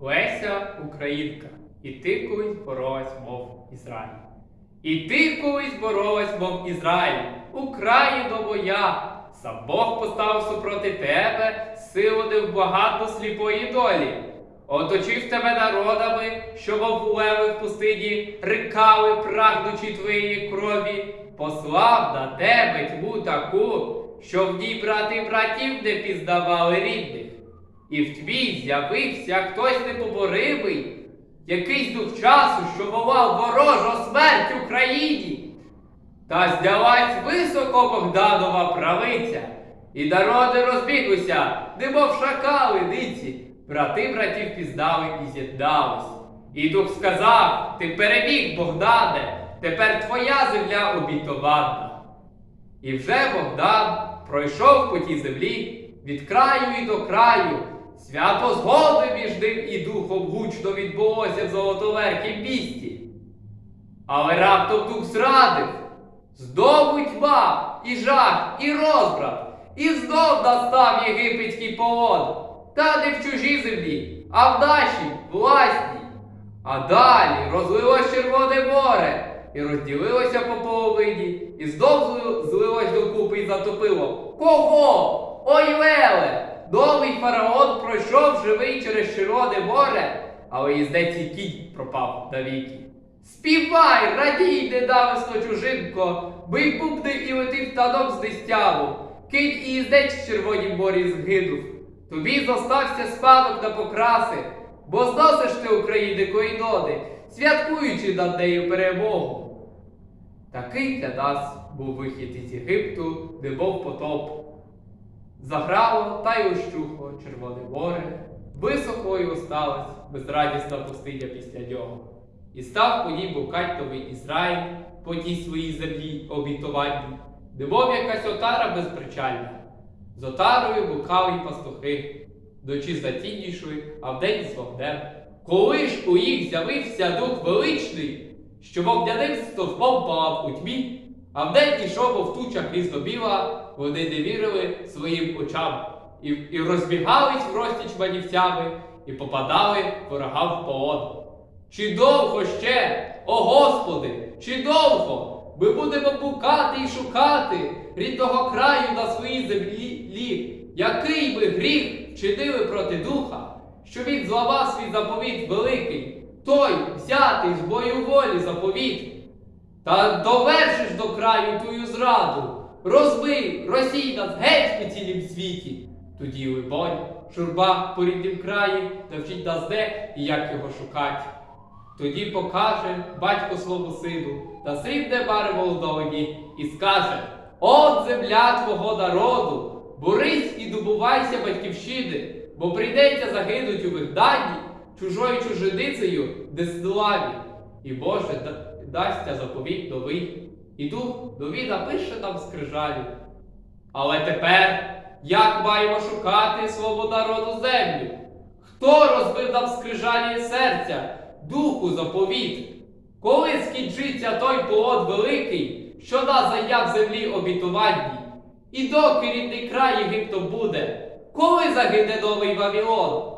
Леся Українка, і ти колись боролась, мов Ізраїль. І ти колись боролась, мов Ізраїль, Україно моя. Сам Бог поставив супроти тебе силу невбагатно сліпої долі. Оточив тебе народами, що мов леви в пустині, рикали, прагнучи твоєї крові, послав на тебе тьму таку, що в ній брати братів не пізнавали рідних. І в тьмі з'явився хтось непоборимий, якийсь дух часу, що волав ворожу смерть Україні. Та здялась високо Богданова правиця, і народи розбіглися, немов шакали диці. Брати братів пізнали і з'єднались. І дух сказав: Ти переміг, Богдане, тепер твоя земля обітована. І вже Богдан пройшов по тій землі від краю і до краю. Свято згоди між ним і духом гучно відбулося в золотоверхім місті. Але раптом дух зрадив. Знову тьма, і жах, і розбрат, і знов настав єгипетський полон. Та не в чужій землі, а в нашій власній. А далі розлилось Червоне море і розділилося по половині, і знов злилось докупи і затопило. Кого? Ой, Новий фараон пройшов живий через Червоне море, але їздець і кінь пропав навіки. Співай, радій, ненависно чужинко, бий бубни і лети в танок з нестяву, кинь і їздець в червонім морі згинув. Тобі зостався спадок на покраси, бо зносиш ти України койнони, святкуючи над нею перемогу. Такий для нас був вихід із Єгипту, немов потоп. Заграло та й ощухло Червоне море, висохло й осталась безрадісна пустиня після нього. І став по ній букать Ізраїль по тій своїй землі обітованій, немов якась отара безпричальна. З отарою букали й пастухи, дочі затіннішої, а вдень з вогнем. Коли ж у їх з'явився дух величний, що вогняним стовпом палав у тьмі, а вдень ішов, мов туча грізно біла, вони не вірили своїм очам і, і розбігались в розтіч манівцями, і попадали ворогам в полон. Чи довго ще, о Господи, чи довго ми будемо букати і шукати рідного краю на своїй землі, лі, який би гріх вчинили проти духа, що він зламав свій заповіт великий, той взятий з бою волі заповіт, та довершиш до краю тую зраду, розбий, розсій нас геть по цілім світі. Тоді, либонь, шурба по ріднім краї, навчить нас де і як його шукать. Тоді покаже батько свого сину та срібне барво у долоні і скаже: От земля твого народу, борись і добувайся батьківщини, бо прийдеться загинуть у вигданні чужою чужиницею десславі. І Боже да- дасться заповіт новий, і дух нові напише нам скрижалі. Але тепер як маємо шукати свого народу землю? Хто розбив нам скрижалі серця, духу заповіт? Коли скінчиться той полон великий, що нас зайняв землі обітуванні? І доки рідний край Єгиптом буде, коли загине новий Вавилон?